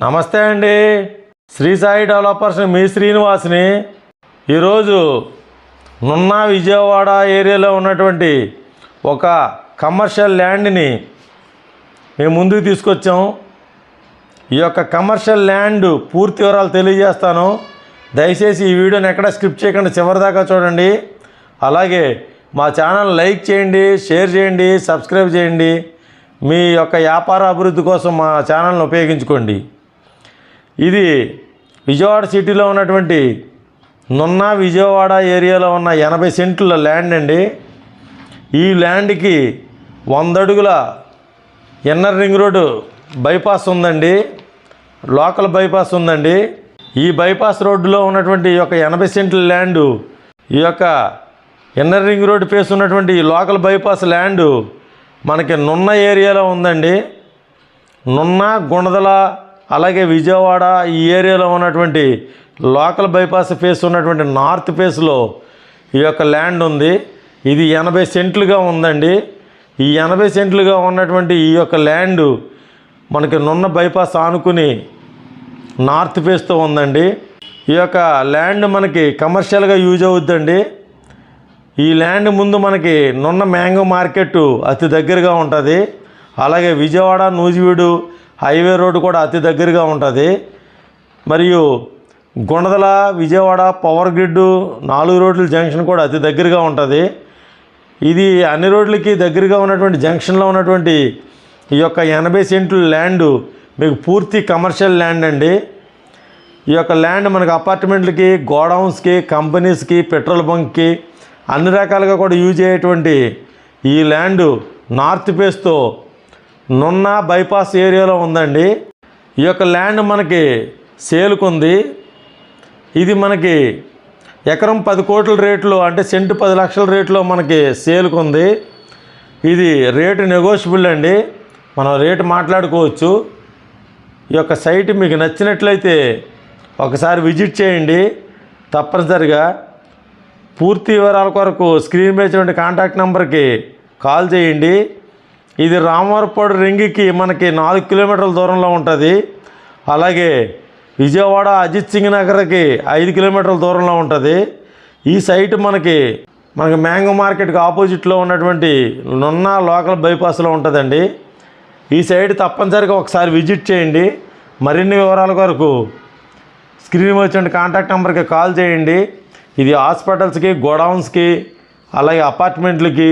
నమస్తే అండి. శ్రీ సాయి డెవలపర్స్ మీ శ్రీనివాస్ని. ఈరోజు నున్నా విజయవాడ ఏరియాలో ఉన్నటువంటి ఒక కమర్షియల్ ల్యాండ్ని మేము ముందుకు తీసుకొచ్చాం. ఈ యొక్క కమర్షియల్ ల్యాండ్ పూర్తి వివరాలు తెలియజేస్తాను. దయచేసి ఈ వీడియోని ఎక్కడ స్క్రిప్ట్ చేయకుండా చివరిదాకా చూడండి. అలాగే మా ఛానల్ లైక్ చేయండి షేర్ చేయండి సబ్స్క్రైబ్ చేయండి. మీ యొక్క వ్యాపార అభివృద్ధి కోసం మా ఛానల్ని ఉపయోగించుకోండి. ఇది విజయవాడ సిటీలో ఉన్నటువంటి నున్న విజయవాడ ఏరియాలో ఉన్న ఎనభై సెంట్ల ల్యాండ్ అండి. ఈ ల్యాండ్కి వంద అడుగుల ఇన్నర్ రింగ్ రోడ్డు బైపాస్ ఉందండి. లోకల్ బైపాస్ ఉందండి. ఈ బైపాస్ రోడ్డులో ఉన్నటువంటి ఈ యొక్క ఎనభై సెంట్ల ల్యాండు ఈ యొక్క ఇన్నర్ రింగ్ రోడ్డు ఫేస్ ఉన్నటువంటి ఈ లోకల్ బైపాస్ ల్యాండు మనకి నున్న ఏరియాలో ఉందండి. నున్న గుణదల అలాగే విజయవాడ ఈ ఏరియాలో ఉన్నటువంటి లోకల్ బైపాస్ ఫేస్ ఉన్నటువంటి నార్త్ ఫేస్లో ఈ యొక్క ల్యాండ్ ఉంది. ఇది ఎనభై సెంట్లుగా ఉందండి. ఈ ఎనభై సెంట్లుగా ఉన్నటువంటి ఈ యొక్క ల్యాండ్ మనకి నున్న బైపాస్ ఆనుకుని నార్త్ ఫేస్తో ఉందండి. ఈ యొక్క ల్యాండ్ మనకి కమర్షియల్గా యూజ్ అవుద్దండి. ఈ ల్యాండ్ ముందు మనకి నున్న మ్యాంగో మార్కెట్ అతి దగ్గరగా ఉంటుంది. అలాగే విజయవాడ నూజివీడు హైవే రోడ్డు కూడా అతి దగ్గరగా ఉంటుంది. మరియు గుణదల విజయవాడ పవర్ గ్రిడ్ నాలుగు రోడ్ల జంక్షన్ కూడా అతి దగ్గరగా ఉంటుంది. ఇది అన్ని రోడ్లకి దగ్గరగా ఉన్నటువంటి జంక్షన్లో ఉన్నటువంటి ఈ యొక్క ఎనభై సెంట్ల ల్యాండ్ మీకు పూర్తి కమర్షియల్ ల్యాండ్ అండి. ఈ యొక్క ల్యాండ్ మనకు అపార్ట్మెంట్లకి గోడౌన్స్కి కంపెనీస్కి పెట్రోల్ బంక్కి అన్ని రకాలుగా కూడా యూజ్ అయ్యేటువంటి ఈ ల్యాండ్ నార్త్ ఫేస్తో నున్న బైపాస్ ఏరియాలో ఉందండి. ఈ యొక్క ల్యాండ్ మనకి సేల్కుంది. ఇది మనకి ఎకరం పది కోట్ల రేట్లో అంటే సెంటు పది లక్షల రేట్లో మనకి సేల్కుంది. ఇది రేటు నెగోషియబుల్ అండి. మనం రేటు మాట్లాడుకోవచ్చు. ఈ యొక్క సైట్ మీకు నచ్చినట్లయితే ఒకసారి విజిట్ చేయండి. తప్పనిసరిగా పూర్తి వివరాల కొరకు స్క్రీన్ మీద కాంటాక్ట్ నెంబర్కి కాల్ చేయండి. ఇది రామవరపాడు రింగికి మనకి నాలుగు కిలోమీటర్ల దూరంలో ఉంటుంది. అలాగే విజయవాడ అజిత్ సింగ్ నగర్కి ఐదు కిలోమీటర్ల దూరంలో ఉంటుంది. ఈ సైట్ మనకి మనకి మ్యాంగో మార్కెట్కి ఆపోజిట్లో ఉన్నటువంటి నున్న లోకల్ బైపాస్లో ఉంటుందండి. ఈ సైడ్ తప్పనిసరిగా ఒకసారి విజిట్ చేయండి. మరిన్ని వివరాల కొరకు స్క్రీన్ వచ్చిన కాంటాక్ట్ నెంబర్కి కాల్ చేయండి. ఇది హాస్పిటల్స్కి గోడౌన్స్కి అలాగే అపార్ట్మెంట్లకి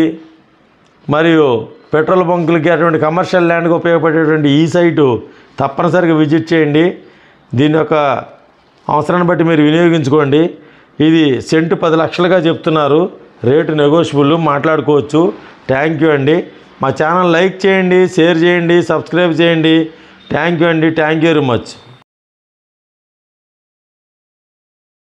మరియు పెట్రోల్ బంకులకి అటువంటి కమర్షియల్ ల్యాండ్కి ఉపయోగపడేటువంటి ఈ సైటు తప్పనిసరిగా విజిట్ చేయండి. దీని యొక్క అవసరాన్ని బట్టి మీరు వినియోగించుకోండి. ఇది సెంటు పది లక్షలుగా చెప్తున్నారు. రేటు నెగోషియబుల్ మాట్లాడుకోవచ్చు. థ్యాంక్ యూ అండి. మా ఛానల్ లైక్ చేయండి షేర్ చేయండి సబ్స్క్రైబ్ చేయండి. థ్యాంక్ యూ అండి. Thank you very much.